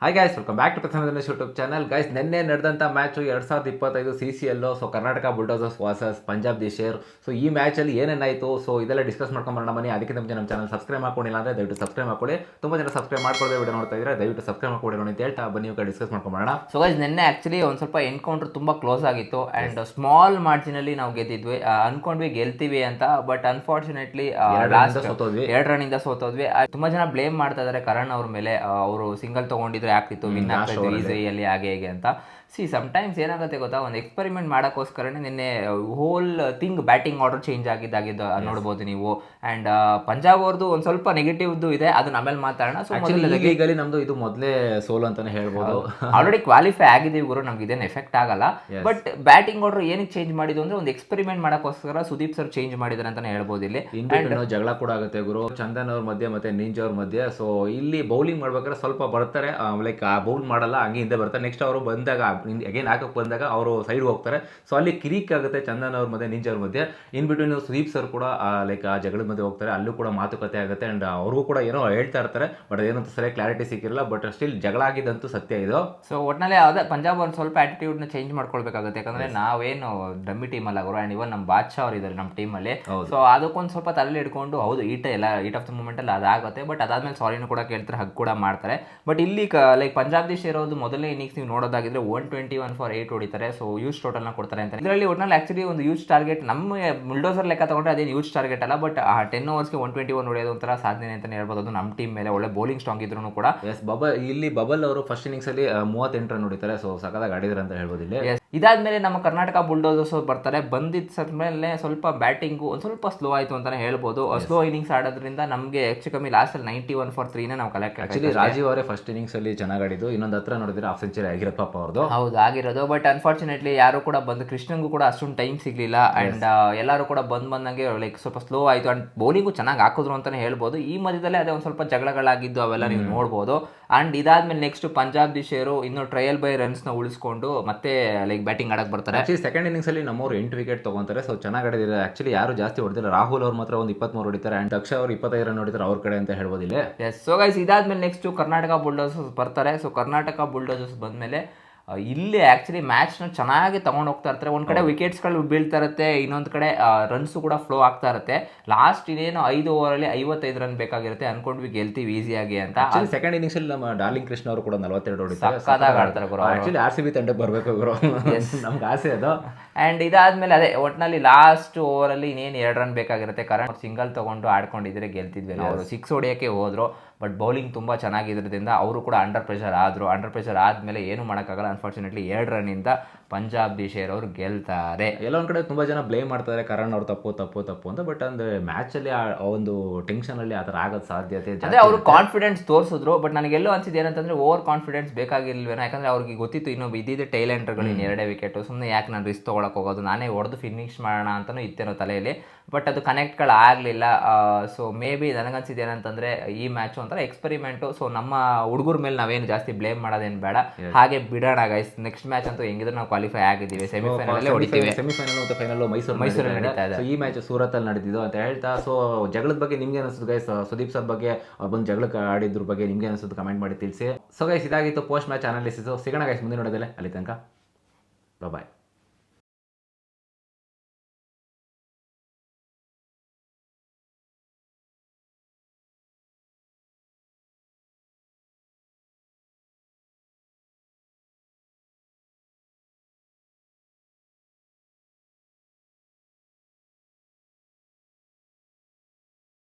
Hi guys welcome back to Prathama YouTube channel guys ನಿನ್ನೆ ನಡೆದಂಥ match ಎರಡು ಸಾವಿರದ ಇಪ್ಪತ್ತೈದು ಸಿ ಸಿ ಎಲ್ಲೋ so Karnataka bulldozers versus Punjab De Sher so ಈ ಮ್ಯಾಚಲ್ಲಿ ಏನೇನಾಯಿತು ಸೊ ಇದೆಲ್ಲ ಡಿಸ್ಕಸ್ ಮಾಡ್ಕೊಂಡ್ಬರೋಣ ಬನ್ನಿ. ಅದಕ್ಕಿಂತ ಮುಂಚೆ ನಮ್ಮ ಚಾನಲ್ ಸಬ್ಸ್ಕ್ರೈಬ್ ಮಾಡ್ಕೊಂಡಿಲ್ಲ ಅಂದರೆ ದಯವಿಟ್ಟು ಸಬ್ಸ್ಕ್ರೈಬ್ ಮಾಡ್ಕೊಳ್ಳಿ. ತುಂಬ ಜನ ಸಬ್ಸ್ಕ್ರೈಬ್ ಮಾಡ್ಕೊಳ್ಳೋದೇ ವಿಡಿಯೋ ನೋಡ್ತಾ ಇದ್ದಾರೆ ದಯವಿಟ್ಟು ಸಬ್ಸ್ಕ್ರೈಬ್ ಮಾಡ್ಕೊಳ್ಳಿ ಅಂತ ಹೇಳ್ತಾ ಬನ್ನಿ. ಇವಾಗ ಡಿಸ್ಕಸ್ ಮಾಡ್ಕೊಂಬರೋಣ ಸೊ ಗೈಸ್ ನಿನ್ನೆ ಆ್ಯಕ್ಚುಲಿ ಒಂದು ಸ್ವಲ್ಪ ಎನ್ಕೌಂಟರ್ ತುಂಬಾ ಕ್ಲೋಸ್ ಆಗಿತ್ತು. ಅಂಡ್ ಸ್ಮಾಲ್ ಮಾರ್ಜಿನ್ ಅಲ್ಲಿ ನಾವು ಗೆದ್ದಿದ್ವಿ. ಅನ್ಕೊಂಡ್ವಿ ಗೆಲ್ತೀವಿ ಅಂತ ಬಟ್ ಅನ್ಫಾರ್ಚುನೇಟ್ಲಿ. ಎರಡು ರನ್ನಿಂದ ಸೋತೋದ್ವಿ. ತುಂಬ ತುಂಬಾ ಜನ ಬ್ಲೇಮ್ ಮಾಡ್ತಾ ಇದ್ದಾರೆ ಕರಣ್ ಅವ್ರ ಮೇಲೆ ಅವರು ಸಿಂಗಲ್ ತಗೊಂಡಿದ್ರೆ. ಆಗ್ತಿತ್ತು ವಿನ್ ಆಗ್ತಿತ್ತು ಈಸಿಯಲ್ಲಿ ಹಾಗೆ ಹೇಗೆ ಅಂತ. ಸಿ ಸಮಟೈಮ್ಸ್ ಏನಾಗುತ್ತೆ ಗೊತ್ತಾ? ಒಂದು ಎಕ್ಸ್ಪೆರಿಮೆಂಟ್ ಮಾಡೋಕ್ಕೋಸ್ಕರನೇ ನಿನ್ನೆ whole thing batting order change ಆಗಿದ್ದಾಗಿದ್ದು ನೋಡ್ಬೋದು ನೀವು. ಅಂಡ್ ಪಂಜಾಬ್ ಅವ್ರದ್ದು ಒಂದು ಸ್ವಲ್ಪ ನೆಗೆಟಿವ್ದು ಇದೆ ಅದನ್ನ ಆಮೇಲೆ ಮಾತಾಡೋಣ. ಸೊ ಈಗಲಿ ಲೀಗಲ್ಲಿ ನಮ್ದು ಇದು ಮೊದಲೇ ಸೋಲು ಅಂತಾನೆ ಹೇಳ್ಬೋದು. ಆಲ್ರೆಡಿ ಕ್ವಾಲಿಫೈ ಆಗಿದ್ದೀವಿ ಗುರು ನಮ್ಗೆ ಇದೇನು ಎಫೆಕ್ಟ್ ಆಗಲ್ಲ. ಬಟ್ ಬ್ಯಾಟಿಂಗ್ ಆರ್ಡರ್ ಏನಕ್ಕೆ ಚೇಂಜ್ ಮಾಡಿದ್ದು ಅಂದ್ರೆ ಒಂದು ಎಕ್ಸ್ಪೆರಿಮೆಂಟ್ ಮಾಡೋಕ್ಕೋಸ್ಕರ ಸುದೀಪ್ ಸರ್ ಚೇಂಜ್ ಮಾಡಿದಾರೆ ಅಂತಾನೆ ಹೇಳ್ಬೋದು ಇಲ್ಲಿ. ಜಗಳ ಕೂಡ ಆಗುತ್ತೆ ಗುರು. ಚಂದನ್ ಅವ್ರ ಮಧ್ಯೆ ಮತ್ತೆ ನಿಂಜ್ ಅವ್ರ ಮಧ್ಯೆ. ಸೊ ಇಲ್ಲಿ ಬೌಲಿಂಗ್ ಮಾಡ್ಬೇಕಾದ್ರೆ ಸ್ವಲ್ಪ ಬರ್ತಾರೆ. ಲೈಕ್ ಆ ಬೌಲ್ ಮಾಡಲ್ಲ ಹಂಗೆ ಹಿಂದೆ ಬರ್ತಾರೆ. ನೆಕ್ಸ್ಟ್ ಅವರು ಬಂದಾಗ ಅಗೇನ್ ಹಾಕಕ್ಕೆ ಬಂದಾಗ ಅವರು ಸೈಡ್ ಹೋಗ್ತಾರೆ. ಸೊ ಅಲ್ಲಿ ಕಿರಿಕ್ ಆಗುತ್ತೆ ಚಂದನ್ ಅವ್ರ ಮಧ್ಯೆ ನಿಂಜ್ ಅವ್ರ ಮಧ್ಯೆ. ಇನ್ ಬಿಟ್ವೀನ್ ಸುದೀಪ್ ಸರ್ ಕೂಡ ಲೈಕ್ ಆ ಜಗಳದ ಮಧ್ಯೆ ಹೋಗ್ತಾರೆ. ಅಲ್ಲೂ ಕೂಡ ಮಾತುಕತೆ ಆಗುತ್ತೆ ಅಂಡ್ ಅವ್ರಿಗೂ ಕೂಡ ಏನೋ ಹೇಳ್ತಾ ಇರ್ತಾರೆ. ಬಟ್ ಏನಂತ ಸರಿಯಾಗಿ ಕ್ಲಾರಿಟಿ ಸಿಕ್ಕಿರಲ್ಲ. ಬಟ್ ಸ್ಟಿಲ್ ಜಗಳ ಆಗಿದ್ದಂತೂ ಸತ್ಯ ಇದು. ಸೊ ಒಟ್ನಲ್ಲಿ ಅದೇ ಪಂಜಾಬ್ ಒಂದು ಸ್ವಲ್ಪ ಆಟಿಟ್ಯೂಡ್ನ ನ ಚೇಂಜ್ ಮಾಡ್ಕೊಳ್ಬೇಕಾಗುತ್ತೆ. ಯಾಕಂದ್ರೆ ನಾವೇನು ಡಮ್ಮಿ ಟೀಮ್ ಅಲ್ಲ ಗುರು. ಅಂಡ್ ಇವನ್ ನಮ್ಮ ಬಾದ್ಶಾ ಅವ್ರು ಇದ್ದಾರೆ ನಮ್ಮ ಟೀಮಲ್ಲಿ ಸೊ ಅದಕ್ಕೊಂದು ಸ್ವಲ್ಪ ತಲೆ ಇಟ್ಕೊಂಡು ಹೌದು ಈಟ ಎಲ್ಲ ಈಟ್ ಆಫ್ ದ ಮೂಮೆಂಟ್ ಅಲ್ಲಿ ಅದಾಗುತ್ತೆ. ಬಟ್ ಅದಾದ್ಮೇಲೆ ಸಾರಿನೂ ಕೂಡ ಕೇಳ್ತಾರೆ ಹಗ್ ಕೂಡ ಮಾಡ್ತಾರೆ. ಬಟ್ ಇಲ್ಲಿ ಲೈಕ್ ಪಂಜಾಬ್ ದೇಶ ಇರೋದು ಮೊದಲನೇ ಇನ್ನಿಂಗ್ಸ್ ನೀವು ನೋಡೋದಾಗಿದ್ರೆ one twenty one for eight ಹೊಡಿತಾರೆ ಸೊ ಯೂಸ್ ಟೋಟಲ್ನ ಕೊಡ್ತಾರೆ ಅಂತ ಇದರಲ್ಲಿ ಒಟ್ನಲ್ಲಿ ಆಕ್ಚುಲಿ ಒಂದು ಯೂಸ್ ಟಾರ್ಗೆಟ್ ನಮ್ಮ ಮುಲ್ಡೋಸರ್ ಲೆಕ್ಕ ತಗೊಂಡ್ರೆ ಅದೇನು ಯೂಸ್ ಟಾರ್ಗೆಟ್ ಅಲ್ಲ ಬಟ್ ಆ ಟೆನ್ ಓವರ್ಸ್ಗೆ ಒನ್ ಟ್ವೆಂಟಿ ಒನ್ ಹೊಡೆಯೋದು ಒಂಥರ ಸಾಧನೆ ಅಂತಾನೆ ಹೇಳ್ಬೋದು. ಅದು ನಮ್ಮ ಟೀಮ್ ಮೇಲೆ ಒಳ್ಳೆ ಬೌಲಿಂಗ್ ಸ್ಟ್ರಾಂಗ್ ಇದ್ರು ಕೂಡ. ಎಸ್ ಬಬಲ್ ಇಲ್ಲಿ ಬಬಲ್ ಅವರು ಫಸ್ಟ್ ಇನಿಂಗ್ಸ್ ಅಲ್ಲಿ ಮೂವತ್ತೆಂಟು ರನ್ ಹೊಡಿತಾರೆ. ಸೊ ಸಕದಾಗ ಆಡಿದ್ರು ಅಂತ ಹೇಳ್ಬೋದು ಇಲ್ಲಿ. Yes. ಇದಾದ್ಮೇಲೆ ನಮ್ಮ ಕರ್ನಾಟಕ ಬುಲ್ಡೋಸರ್ಸ್ ಬರ್ತಾರೆ. ಬಂದಿದ್ದ ಸರ್ ಮೇಲೆ ಸ್ವಲ್ಪ ಬ್ಯಾಟಿಂಗು ಒಂದು ಸ್ವಲ್ಪ ಸ್ಲೋ ಆಯಿತು ಅಂತಲೇ ಹೇಳ್ಬೋದು. ಸ್ಲೋ ಇನ್ನಿಂಗ್ಸ್ ಆಡೋದ್ರಿಂದ ನಮಗೆ ಹೆಚ್ಚು ಕಮ್ಮಿ ಲಾಸ್ಟಲ್ಲಿ ನೈಂಟಿ ಒನ್ ಫಾರ್ ತ್ರೀನ ನಾವು ಕಲೆಕ್ಟ್ ಆಕ್ಚುಲಿ ರಾಜೀವ್ ಅವರೇ ಫಸ್ಟ್ ಇನ್ನಿಂಗ್ಸ್ ಅಲ್ಲಿ ಚೆನ್ನಾಗಿ ಆಡಿದ್ದು. ಇನ್ನೊಂದು ಹತ್ರ ನೋಡಿದ್ರೆ ಹಾಫ್ ಸೆಂಚುರಿ ಆಗಿರೋದು ಪಾಪ ಅವ್ರದ್ದು ಹೌದು ಆಗಿರೋದು. ಬಟ್ ಅನ್ಫಾರ್ಚುನೇಟ್ಲಿ ಯಾರು ಕೂಡ ಬಂದು ಕೃಷ್ಣಂಗೂ ಕೂಡ ಅಷ್ಟೊಂದು ಟೈಮ್ ಸಿಗಲಿಲ್ಲ. ಆ್ಯಂಡ್ ಎಲ್ಲರೂ ಕೂಡ ಬಂದ್ ಬಂದಂಗೆ ಲೈಕ್ ಸ್ವಲ್ಪ ಸ್ಲೋ ಆಯಿತು. ಆ್ಯಂಡ್ ಬೌಲಿಂಗು ಚೆನ್ನಾಗಿ ಹಾಕಿದ್ರು ಅಂತಾನೆ ಹೇಳ್ಬೋದು. ಈ ಮಧ್ಯದಲ್ಲೇ ಅದೇ ಒಂದು ಸ್ವಲ್ಪ ಜಗಳಗಳಾಗಿದ್ದು ಅವೆಲ್ಲ ನೀವು ನೋಡ್ಬೋದು. ಆ್ಯಂಡ್ ಇದಾದ್ಮೇಲೆ ನೆಕ್ಸ್ಟ್ ಪಂಜಾಬ್ ದಿಶೆಯರು ಇನ್ನು ಟ್ರಯಲ್ ಬೈ ರನ್ಸ್ನ ಉಳಿಸ್ಕೊಂಡು ಮತ್ತೆ ಲೈಕ್ ಬ್ಯಾಟಿಂಗ್ ಆಡಕ್ಕೆ ಬರ್ತಾರೆ. ಆಕ್ಚುಲಿ ಸೆಕೆಂಡ್ ಇನ್ನಿಂಗ್ಸ್ ಅಲ್ಲಿ ನಮ್ಮವ್ರು ಎಂಟು ವಿಕೆಟ್ ತಗೊಂತಾರೆ. ಸೊ ಚೆನ್ನಾಗಿ ಆಡಿದ್ದಾರೆ. ಆಕ್ಚುಲಿ ಯಾರು ಜಾಸ್ತಿ ಹೊಡೆದಿಲ್ಲ. ರಾಹುಲ್ ಅವ್ರು ಮಾತ್ರ ಒಂದು ಇಪ್ಪತ್ಮೂರು ಹೊಡಿತಾರೆ. ಆ್ಯಂಡ್ ದಕ್ಷ ಅವ್ರು ಇಪ್ಪತ್ತೈದು ರನ್ ಹೊಡಿತಾರೆ ಅವ್ರ ಕಡೆ ಅಂತ ಹೇಳ್ಬೋದಿಲ್ಲ ಎಸ್ ಸೊ ಗೈಸ್ ಇದಾದ್ಮೇಲೆ ನೆಕ್ಸ್ಟ್ ಕರ್ನಾಟಕ ಬುಲ್ಡೋಸರ್ಸ್ ಬರ್ತಾರೆ. ಸೊ ಕರ್ನಾಟಕ ಬುಲ್ಡೋಸರ್ಸ್ ಬಂದಮೇಲೆ ಇಲ್ಲಿ ಆ್ಯಕ್ಚುಲಿ ಮ್ಯಾಚ್ನ ಚೆನ್ನಾಗಿ ತೊಗೊಂಡು ಹೋಗ್ತಾ ಇರ್ತಾರೆ. ಒಂದು ಕಡೆ ವಿಕೆಟ್ಸ್ಗಳು ಬೀಳ್ತಾ ಇರುತ್ತೆ ಇನ್ನೊಂದು ಕಡೆ ರನ್ಸು ಕೂಡ ಫ್ಲೋ ಆಗ್ತಾ ಇರುತ್ತೆ. ಲಾಸ್ಟ್ ಇನ್ನೇನು ಐದು ಓವರಲ್ಲಿ ಐವತ್ತೈದು ರನ್ ಬೇಕಾಗಿರುತ್ತೆ ಅನ್ಕೊಂಡ್ವಿ ಗೆಲ್ತೀವಿ ಈಸಿಯಾಗಿ ಅಂತ. ಸೆಕೆಂಡ್ ಇನ್ನಿಂಗ್ಸ್ ಅಲ್ಲಿ ನಮ್ಮ ಡಾರ್ಲಿಂಗ್ ಕೃಷ್ಣ ಅವರು ಕೂಡ ನಲವತ್ತೆರಡು ಹೊಡಿತಾರೆ. ಸಕ್ಕದಾಗ ಆಡ್ತಾರೆ ಗುರು ಆಕ್ಚುಲಿ ಆರ್ ಸಿ ಬಿ ತಂಡಕ್ಕೆ ಬರಬೇಕು ಗುರು ನಮ್ಗೆ ಆಸೆ ಅದು. ಆ್ಯಂಡ್ ಇದಾದ್ಮೇಲೆ ಅದೇ ಒಟ್ಟಿನಲ್ಲಿ ಲಾಸ್ಟ್ ಓವರಲ್ಲಿ ಇನ್ನೇನು ಎರಡು ರನ್ ಬೇಕಾಗಿರುತ್ತೆ. ಕರೆಂಟ್ ಸಿಂಗಲ್ ತೊಗೊಂಡು ಆಡ್ಕೊಂಡಿದ್ರೆ ಗೆಲ್ತಿದ್ವಿ. ಅವರು ಸಿಕ್ಸ್ ಹೊಡಿಯೋಕ್ಕೆ ಹೋದ್ರು. ಬಟ್ ಬೌಲಿಂಗ್ ತುಂಬ ಚೆನ್ನಾಗಿದ್ದರಿಂದ ಅವರು ಕೂಡ ಅಂಡರ್ ಪ್ರೆಷರ್ ಆದರು ಅಂಡರ್ ಪ್ರೆಷರ್ ಆದಮೇಲೆ ಏನು ಮಾಡೋಕ್ಕಾಗಲ್ಲ. ಅನ್ಫಾರ್ಚುನೇಟ್ಲಿ ಎರಡು ರನ್ನಿಂದ ಪಂಜಾಬ್ ದಿ ಶೇರ್ ಅವರು ಗೆಲ್ತಾರೆ. ಎಲ್ಲ ಒಂದು ಕಡೆ ತುಂಬ ಜನ ಬ್ಲೇಮ್ ಮಾಡ್ತಾರೆ ಕರಣ್ ಅವ್ರು ತಪ್ಪು ತಪ್ಪು ತಪ್ಪು ಅಂತ ಬಟ್ ಅಂದ್ರೆ ಮ್ಯಾಚ್ ಅಲ್ಲಿ ಆ ಒಂದು ಟೆನ್ಷನ್ ಅಲ್ಲಿ ಆ ಥರ ಆಗೋದ್ ಸಾಧ್ಯತೆ ಅದೇ ಅವರು ಕಾನ್ಫಿಡೆನ್ಸ್ ತೋರಿಸಿದ್ರು ಬಟ್ ನನಗೆಲ್ಲೋ ಅನ್ಸಿದ್ದು ಏನಂತಂದ್ರೆ ಓವರ್ ಕಾನ್ಫಿಡೆನ್ಸ್ ಬೇಕಾಗಿಲ್ವೇನೋ ಯಾಕಂದ್ರೆ ಅವ್ರಿಗೆ ಗೊತ್ತಿತ್ತು ಇನ್ನೊಬ್ಬ ಇದ್ದಿದ್ದು ಟೈಲೆಂಡರ್ಗಳು ಇನ್ನು ಎರಡೇ ವಿಕೆಟ್ ಸುಮ್ಮನೆ ಯಾಕೆ ನಾನು ರಿಸ್ಕ್ ತೊಗೊಳಕ್ಕೆ ಹೋಗೋದು ನಾನೇ ಹೊಡೆದು ಫಿನಿಶ್ ಮಾಡೋಣ ಅಂತಲೂ ಇತ್ತೇನೋ ತಲೆಯಲ್ಲಿ ಬಟ್ ಅದು ಕನೆಕ್ಟ್ಗಳು ಆಗಲಿಲ್ಲ. ಸೊ ಮೇ ಬಿ ನನಗನ್ಸಿದ್ದು ಏನಂತಂದ್ರೆ ಈ ಮ್ಯಾಚು ಒಂಥರ ಎಕ್ಸ್ಪೆರಿಮೆಂಟು ಸೊ ನಮ್ಮ ಹುಡುಗರ ಮೇಲೆ ನಾವೇನು ಜಾಸ್ತಿ ಬ್ಲೇಮ್ ಮಾಡೋದೇನು ಬೇಡ. ಹಾಗೆ ಬಿಡೋಣ ಗೈಸ್ ನೆಕ್ಸ್ಟ್ ಮ್ಯಾಚ್ ಅಂತೂ ಹೆಂಗಿದ್ರೆ ನಾವು ಕ್ವಾಲಿಫೈ ಆಗಿದ್ದೀವಿ ಸೆಮಿಫೈನಲ್ ಹೊಡಿತೀವಿ. ಸೆಮಿಫೈನಲ್ ಮತ್ತು ಫೈನಲ್ ಮೈಸೂರು ಮೈಸೂರು ನಡೀತಾ ಇದೆ. ಈ ಮ್ಯಾಚ್ ಸೂರತ್ತಲ್ಲಿ ನಡೆದಿದ್ದು ಅಂತ ಹೇಳ್ತಾ ಸೊ ಜಗಳದ ಬಗ್ಗೆ ನಿಮ್ಗೆ ಅನಿಸುತ್ತೆ ಗೈಸ್ ಸುದೀಪ್ ಸರ್ ಬಗ್ಗೆ ಅವ್ರು ಬಂದು ಜಗಳಕ್ಕೆ ಆಡಿದ್ರ ಬಗ್ಗೆ ನಿಮ್ಗೆ ಅನಿಸುತ್ತೆ ಕಮೆಂಟ್ ಮಾಡಿ ತಿಳಿಸಿ. ಸೊ ಗೈಸ್ ಇದಾಗಿತ್ತು ಪೋಸ್ಟ್ ಮ್ಯಾಚ್ ಅನಾಲಿಸಿಸ್ ಸಿಗೋಣ ಗೈಸ್ ಮುಂದೆ ನೋಡೋದಿಲ್ಲ ಅಲ್ಲಿ ತನಕ. ಬಾಯ್